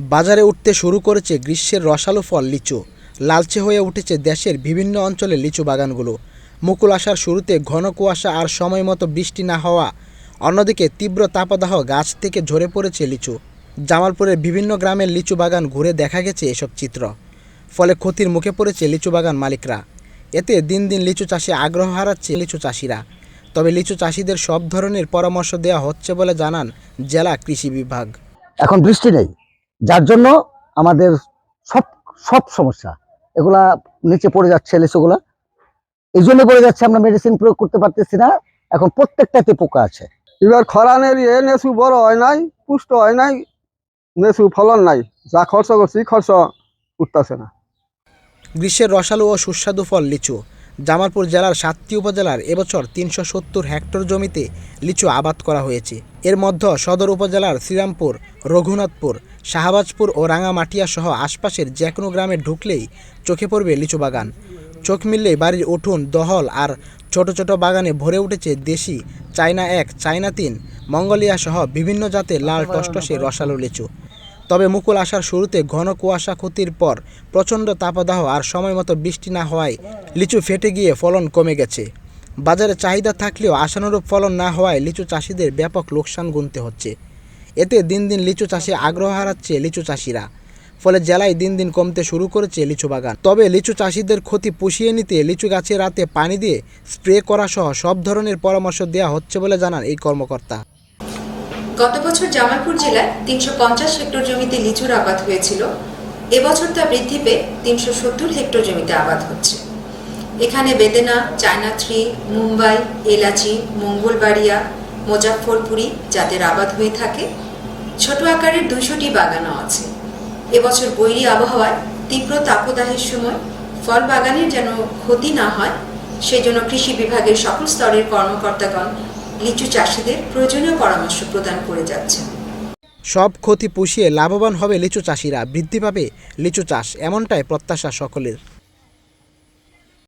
বাজারে উঠতে শুরু করেছে গ্রীষ্মের রসালো ফল লিচু। লালচে হয়ে উঠেছে দেশের বিভিন্ন অঞ্চলে লিচু বাগানগুলো। মুকুল আসার শুরুতে ঘন কুয়াশা আর সময় মতো বৃষ্টি না হওয়া। অন্যদিকে তীব্র তাপদাহ গাছ থেকে ঝরে পড়েছে লিচু। জামালপুরের বিভিন্ন গ্রামের লিচু বাগান ঘুরে দেখা গেছে এসব চিত্র। ফলে ক্ষতির মুখে পড়েছে লিচু বাগান মালিকরা। এতে দিন দিন লিচু চাষে আগ্রহ হারাচ্ছে লিচু চাষিরা। তবে লিচু চাষিদের সব ধরনের পরামর্শ দেওয়া হচ্ছে বলে জানান জেলা কৃষি বিভাগ। এখন বৃষ্টি নেই। যার জন্য আমাদের সব সব সমস্যা এগুলা নিচে পড়ে যাচ্ছে লিচুগুলা এই জন্য পড়ে যাচ্ছে আমরা মেডিসিন প্রয়োগ করতে পারতেছি না। এখন প্রত্যেকটাতে পোকা আছে। এবার খরানের ইয়ে নেসু বড় হয় নাই পুষ্ট হয় নাই নেসু ফলন নাই। যা খরচ করছি খরচ উঠতেছে না। গ্রীষ্মের রসালো ও সুস্বাদু ফল লিচু। জামালপুর জেলার সাতটি উপজেলার এবছর তিনশো সত্তর হেক্টর জমিতে লিচু আবাদ করা হয়েছে। এর মধ্যে সদর উপজেলার শ্রীরামপুর, রঘুনাথপুর, শাহবাজপুর ও রাঙামাটিয়া সহ আশপাশের যে কোনো গ্রামে ঢুকলেই চোখে পড়বে লিচু বাগান। চোখ মিললেই বাড়ির উঠোন, দহল আর ছোট ছোট বাগানে ভরে উঠেছে দেশি চায়না এক চায়না তিন মঙ্গোলিয়া সহ বিভিন্ন জাতের লাল টসটসে রসালো লিচু। তবে মুকুল আসার শুরুতে ঘন কুয়াশা ক্ষতির পর প্রচণ্ড তাপদাহ আর সময় মতো বৃষ্টি না হওয়ায় লিচু ফেটে গিয়ে ফলন কমে গেছে। বাজারে চাহিদা থাকলেও আশানুরূপ ফলন না হওয়ায় লিচু চাষিদের ব্যাপক লোকসান গুনতে হচ্ছে। এতে দিন দিন লিচু চাষে আগ্রহ হারাচ্ছে লিচু চাষিরা। ফলে জেলায় দিন দিন কমতে শুরু করেছে লিচু বাগান। তবে লিচু চাষিদের ক্ষতি পুষিয়ে নিতে লিচু গাছে রাতে পানি দিয়ে স্প্রে করা সহ সব ধরনের পরামর্শ দেওয়া হচ্ছে বলে জানান এই কর্মকর্তা। গত বছর জামালপুর জেলায় তিনশো পঞ্চাশ হেক্টর জমিতে লিচুর আবাদ হয়েছিল। এবছর তা বৃদ্ধি পেয়ে তিনশো সত্তর হেক্টর জমিতে আবাদ হচ্ছে। এখানে বেদেনা চায়না থ্রি, মুম্বাই, এলাচি, মঙ্গলবাড়িয়া মুজাফরপুরি জাতের আবাদ হয়ে থাকে। ছোট আকারের দুশোটি বাগানও আছে। এবছর বৈরী আবহাওয়ায় তীব্র তাপদাহের সময় ফল বাগানের যেন ক্ষতি না হয়, সেজন্য কৃষি বিভাগের সকল স্তরের কর্মকর্তাগণ লিচু চাষিদের প্রয়োজনীয় পরামর্শ প্রদান করে যাচ্ছেন সব ক্ষতি পুষিয়ে লাভবান হবে লিচু চাষিরা। বৃদ্ধি পাবে লিচু চাষ। এমনটাই প্রত্যাশা সকলের।